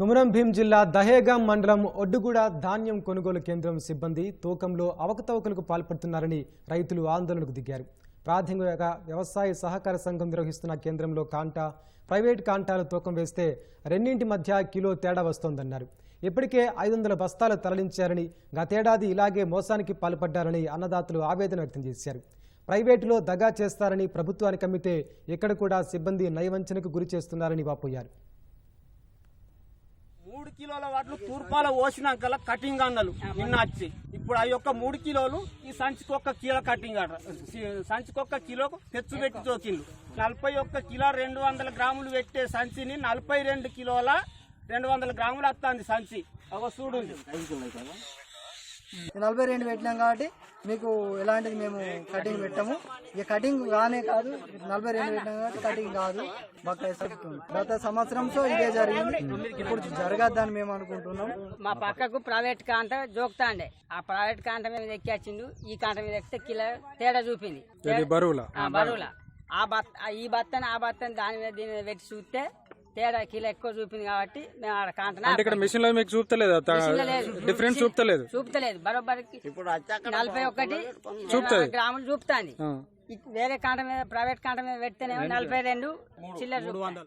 కుమరంభీం జిల్లా దహేగాం మండలం ఒడ్డుగూడ ధాన్యం కొనుగోలు కేంద్రం సిబ్బంది తూకంలో అవకతవకలకు పాల్పడుతున్నారని రైతులు ఆందోళనకు దిగారు. ప్రాథమిక వ్యవసాయ సహకార సంఘం నిర్వహిస్తున్న కేంద్రంలో కాంటా ప్రైవేట్ కాంటాలు తూకం వేస్తే రెండింటి మధ్య కిలో తేడా వస్తోందన్నారు. ఇప్పటికే ఐదు వందల బస్తాలు తరలించారని గతేడాది ఇలాగే మోసానికి పాల్పడ్డారని అన్నదాతలు ఆవేదన వ్యక్తం చేశారు. ప్రైవేటులో దగా చేస్తారని ప్రభుత్వానికి అమ్మితే ఇక్కడ కూడా సిబ్బంది నయవంచనకు గురి చేస్తున్నారని వాపోయారు. మూడు కిలోల వాటిలో తూర్పాల పోసినాక కటింగ్ అన్నలు నిన్న వచ్చి. ఇప్పుడు ఆ యొక్క మూడు కిలోలు ఈ సంచికి ఒక్క కిలో కటింగ్ అట. సంచికి ఒక్క కిలోకు తెచ్చు పెట్టి తోకిండు. నలభై ఒక్క కిలో రెండు వందల గ్రాములు పెట్టే సంచిని నలభై రెండు కిలోల రెండు వందల గ్రాములు వస్తుంది సంచి. ఒక చూడు. నలభై రెండు పెట్టినాం కాబట్టి మీకు ఎలాంటిది మేము కటింగ్ పెట్టాము. ఇక కటింగ్ కానే కాదు నలభై రెండు పెట్టినాం కాబట్టి కటింగ్ కాదు. బకాయి చెప్తుంది గత సంవత్సరంతో ఇదే జరిగింది. ఇప్పుడు జరగద్దని మేము అనుకుంటున్నాం. మా పక్కకు ప్రైవేట్ కాంట జోకుతాండే ఆ ప్రైవేట్ కాంట మీద ఎక్కిచ్చిండు ఈ కాంట మీద ఎక్కితే కిలో తేడా చూపింది. బరువుల? బరువుల. ఆ బత్త ఆ ఈ బత్తని ఆ బత్తని దాని మీద దీని మీద పెట్టి చూస్తే తేడా కిలో ఎక్కువ చూపింది కాబట్టి మేము ఆడ కాంటన ఇక్కడ మిషన్లో మీకు చూపుతలేదు డిఫరెన్స్ చూపుతలేదు. చూపుతలేదు. బరోబరికి నలభై ఒకటి గ్రాములు చూపుతాంది. ఆ. వేరే కాంట మీద ప్రైవేట్ కాంట మీద పెడితేనేమో నలభై రెండు చిల్లర చూపుతాంది.